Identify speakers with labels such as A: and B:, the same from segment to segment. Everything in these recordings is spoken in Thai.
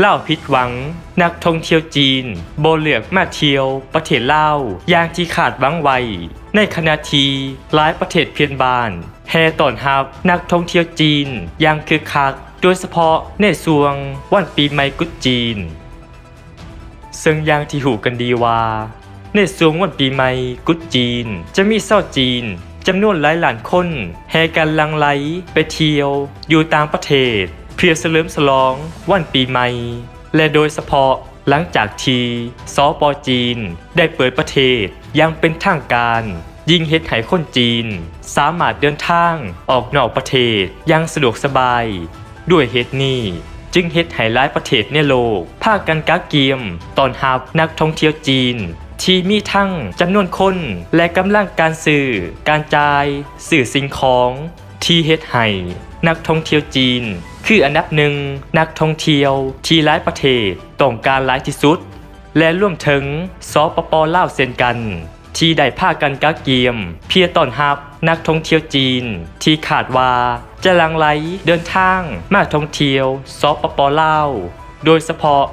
A: เล่าผิดหวัง นักท่องเที่ยวจีน โบเลือกมาเที่ยว ประเทศเล่าอย่างที่ขาดวังไวในขณะที่หลายประเทศเพื่อนบานแห่ต้อนรับนักท่องเที่ยวจีนอย่างคึกคัก โดยเฉพาะในช่วงวันปีใหม่กุดจีน ซึ่งอย่างที่หูกันดีว่า ในช่วงวันปีใหม่กุดจีน จะมีเศร้าจีนจำนวนหลายล้านคนแห่กันลังไหลไปเที่ยวอยู่ต่างประเทศ เพื่อเฉลิมฉลองวันปีใหม่ และโดยเฉพาะหลังจากที่สปจีน ได้เปิดประเทศอยังเป็นทางการ ยิ่งเฮ็ดให้คนจีน สามารถเดินทางออกนอกประเทศอยังสะดวกสบาย ด้วยเหตุนี้จึงเฮ็ดให้หลายประเทศในโลกพาคกันกักเกียมตอนรับนักท่องเที่ยวจีน ที่มีทั้งจำนวนคนและกำลังการสื่อ การจ่าย สื่อสิ่งของ ที่เฮ็ดให้นักท่องเที่ยวจีน คืออันดับหนึ่งนักท่องเที่ยวที่หลายประเทศต้องการหลายที่สุด และร่วมถึงสปปลาวเช่นกัน ที่ได้พากันกักเกียม เพียต้อนรับนักท่องเที่ยวจีน ที่ขาดว่าจะลังไหลเดินทางมาท่องเที่ยวสปปลาวโดยเฉพาะ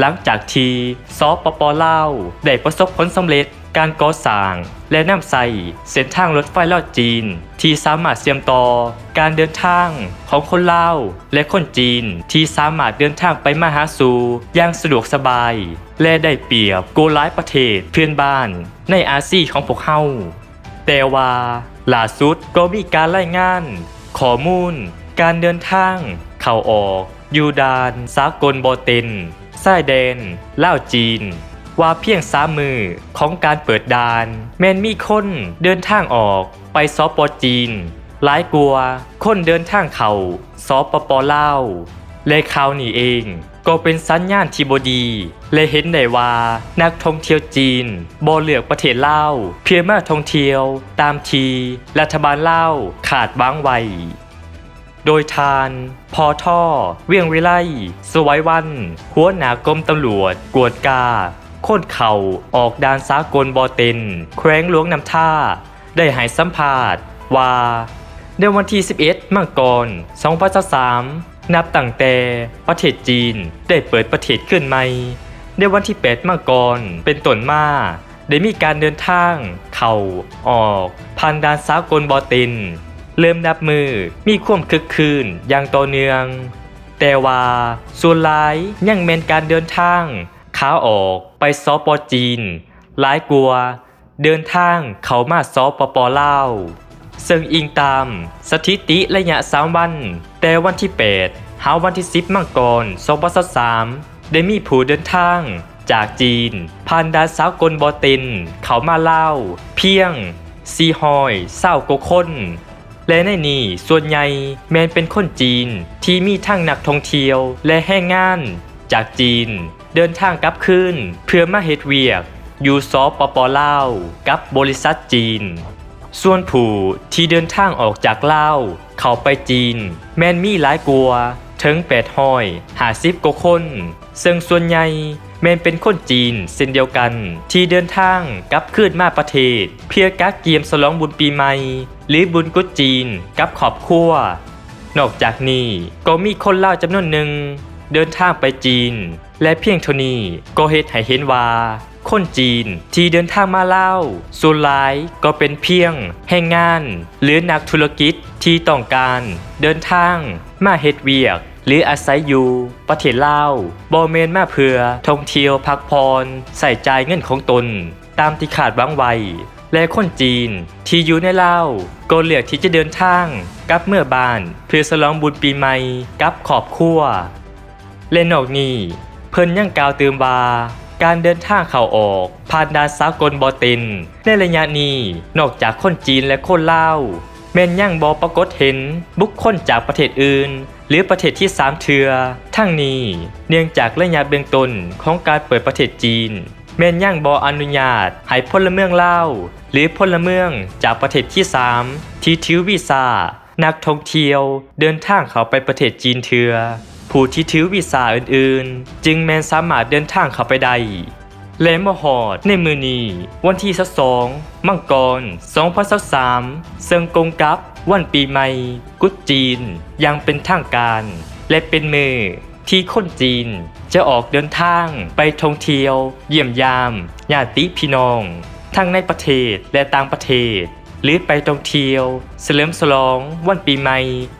A: หลังจากที่สปปลาวได้ประสบผลสำเร็จ การก่อสร้าง และนำใส่เส้นทางรถไฟลอดจีน ที่สามารถเชื่อมต่อ การเดินทางของคนลาวและคนจีนที่สามารถเดินทางไปมาหาสู่อย่างสะดวกสบาย และได้เปรียบโกหลายประเทศเพื่อนบ้านในอาเซียของพวกเฮาแต่ว่าล่าสุดก็มีการรายงานข้อมูล การเดินทาง เข้าออกอยู่ดานสากลโบเตนสายแดนล่าวจีน ว่าเพียงสามมือของการเปิดดานแมนมีคนเดินทางออกไปสปจีน หลายกลัวคนเดินทางเขาสปปเล่าและข่าวนี้เองก็เป็นสัญญาณที่บดี และเห็นได้ว่านักท่องเที่ยวจีนบ่เลือกประเทศเล่าเพื่อมาท่องเที่ยวตามทีรัฐบาลเล่าขาดวางไว้โดยทาน พอท่อ เวียงวิไลสวัยวัน หัวหน้ากรมตำรวจ กวดกา โค่นเข่าออกดานสากลบอเต็นแขวงหลวงนำท่า ได้ให้สัมภาษณ์ว่า ในวันที่ 11 มังกร2023นับตั้งแต่ประเทศจีนได้เปิดประเทศขึ้นใหม่ในวันที่ 8 มังกรเป็นต้นมาได้มีการเดินทาง เข้าออกผ่านด่านสากลบอเต็นเริ่มนับมือมีความคึกคืนอย่างต่อเนื่อง แต่ว่าส่วนหลายยังเมนการเดินทาง ขาออกไปสปจีน หลายกลัว เดินทางเขามาสปปอล่าซึ่งอิงตามสถิติระยะ3วัน แต่วันที่ 8 หาวันที่ 10 มังกร2023ได้มีผู้เดินทางจากจีนผ่านดานสากลบอต็นเขามาเล่า เพียงซีฮอยเศร้ากคน และในนี้ส่วนใหญ่แมนเป็นคนจีนที่มีทั้งนักท่องเที่ยวและแรงงานจากจีน เดินทางกลับคืนเพื่อมาเฮ็ดเวียกอยู่สปปลาวกับบริษัทจีน ส่วนผู้ที่เดินทางออกจากลาวเข้าไปจีน แมนมีหลายกลัวถึง8ห้อยหาสิบกว่าคน ซึ่งส่วนใหญ่แมนเป็นคนจีนเช่นเดียวกันที่เดินทางกลับคืนมาประเทศ เพื่อกักเกียมฉลองบุญปีใหม่ หรือบุญกุดจีนกับขอบครัวนอกจากนี้ก็มีคนลาวจำนวนหนึ่งเดินทางไปจีน และเพียงเท่านี้ก็เฮ็ดให้เห็นว่า คนจีนที่เดินทางมาเล่าส่วนหลายก็เป็นเพียงแรงงาน หรือนักธุรกิจที่ต้องการเดินทางมาเฮ็ดเวียกหรืออาศัยอยู่ประเทศลาวบ่แมนมาเพื่อท่องเที่ยวพักพรใส่ใจายเงินของตน ตามที่ขาดหวังไว้และคนจีนที่อยู่ในลาวก็เลือกที่จะเดินทางกลับเมื่อบ้าน เพื่อฉลองบุญปีใหม่กับครอบครัวและนอกนี้ เพิ่นยังกล่าวเติมว่าการเดินทางเข้าออกผ่านด่านสากลบอต็นในระยะนี้นอกจากคนจีนและคนลาวแม่นยังบอปรากฏเห็นบุคคลจากประเทศอื่น หรือประเทศที่สามเทือ ทั้งนี้เนื่องจากระยะเบื้องต้นของการเปิดประเทศจีน แม่นยังบออนุญาตให้พลเมืองลาวหรือพลเมืองจากประเทศที่สามที่ถือวีซ่านักท่องเที่ยวเดินทางเข้าไปประเทศจีนเทือ ผู้ที่ถือวีซ่าอื่นๆ จึงแมนสามารถเดินทางเข้าไปได้และมหอดในมือนีวันที่22มังกร 2023ซึ่งกงกับวันปีใหม่ กุดจีนยังเป็นทางการ และเป็นมือที่คนจีนจะออกเดินทางไปท่องเที่ยว เยี่ยมยามญาติพี่น้อง ทั้งในประเทศและต่างประเทศ หรือไปท่องเที่ยวเฉลิมฉลองวันปีใหม่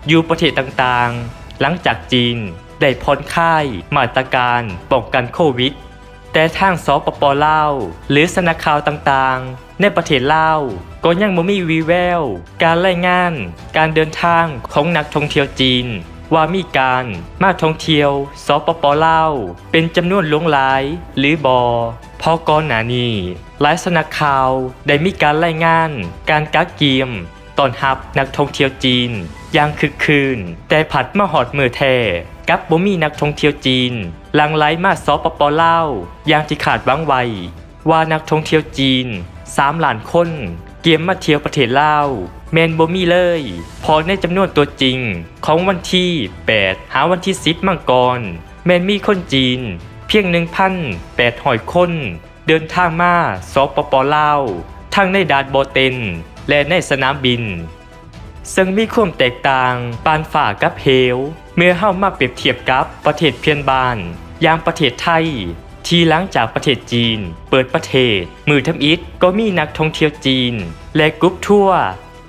A: อยู่ประเทศต่างๆ หลังจากจีน ได้ผ่อนคลายมาตรการป้องกันโควิด แต่ทางสปปลาวหรือสนักข่าวต่างๆ ในประเทศลาวก็ยังบ่มีวีแวว การรายงานการเดินทางของนักท่องเที่ยวจีน ว่ามีการมาท่องเที่ยวสปปลาวเป็นจำนวนหลวงหลายหรือบอพอก่อนหน้านี้หลายสนักข่าวได้มีการรายงาน การกักเกียมตอนรับนักท่องเที่ยวจีนอย่างคึกคืน แต่ผัดมาหอดมือแท้ กับบ่มีนักท่องเที่ยวจีนหลังไหลมาสปปลาวอย่างที่ขาดวังไว้ว่านักท่องเที่ยวจีน3ล้านคน เกียมมาเที่ยวประเทศลาวแมนบ่มีเลย พอในจำนวนตัวจริงของวันที่ 8 หาวันที่ 10 มังกร แมนมีคนจีน เพียง 1,800 คน เดินทางมาสปปลาวทั้งในดาดโบเตน และในสนามบิน ซึ่งมีความแตกต่างปานฝ่ากับเหว เมื่อเข้ามาเปรียบเทียบกับประเทศเพื่อนบ้าน อย่างประเทศไทย ที่หลังจากประเทศจีน เปิดประเทศ มือทำอิฐก็มีนักท่องเที่ยวจีน และกรุ๊ปทัว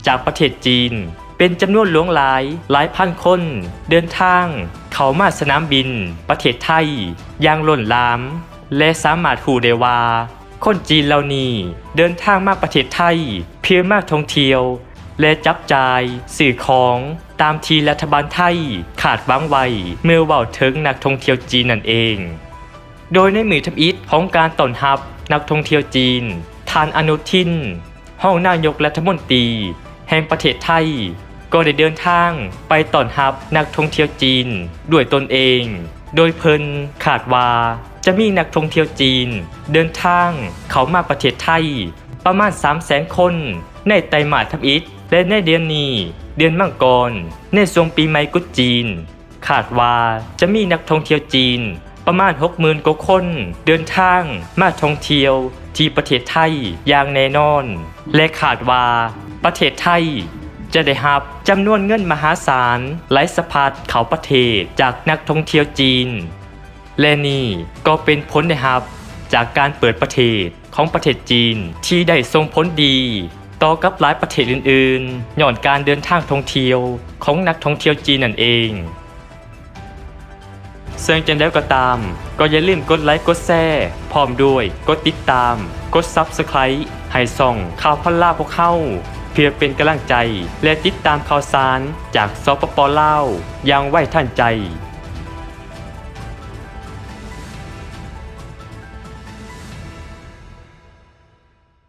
A: จากประเทศจีน เป็นจำนวนหลวงหลายหลายพันคน เดินทาง เข้ามาสนามบิน ประเทศไทยอย่างล้นหลาม และสามารถหูได้ว่าคนจีนเหล่านี้เดินทางมาประเทศไทย เพื่อมาท่องเที่ยว และจับจ่ายสื่อของตามที่รัฐบาลไทยขาดหวังไว้เมื่อเว่าถึงนักท่องเที่ยวจีนนั่นเอง โดยในมือทำอิฐของการต้อนรับนักท่องเที่ยวจีนทานอนุทิน ห้องนายกรัฐมนตรี แห่งประเทศไทย ก็ได้เดินทางไปต้อนรับนักท่องเที่ยวจีนด้วยตนเอง โดยเพิ่นขาดว่าจะมีนักท่องเที่ยวจีน เดินทางเข้ามาประเทศไทย ประมาณ 3 0 0แสนคนในไตรมาสทำอิฐ และในเดือนนี้ เดือนมังกร ในช่วงปีใหม่กุดจีนขาดว่าจะมีนักท่องเที่ยวจีน ประมาณ 60,000กว่าคน เดินทางมาท่องเที่ยวที่ประเทศไทยอย่างแน่นอน และขาดว่าประเทศไทยจะได้รับจำนวนเงินมหาศาลไหลสะพัดเขาประเทศจากนักท่องเที่ยวจีน และนี่ก็เป็นผลนะครับ จากการเปิดประเทศของประเทศจีนที่ได้ส่งผลดี ต่อกับหลายประเทศอื่นๆย่อนการเดินทางท่องเที่ยวของนักท่องเที่ยวจีนนั่นเองเซึ่งจะแล้วก็ตาม ก็อย่าลืมกดไลค์กดแชร์พร้อมด้วยกดติดตาม กด Subscribe ให้ส่องข่าวพันล่าพวกเข้า เพื่อเป็นกำลังใจและติดตามข่าวสารจากสปปลาวอย่างไวท่านใจ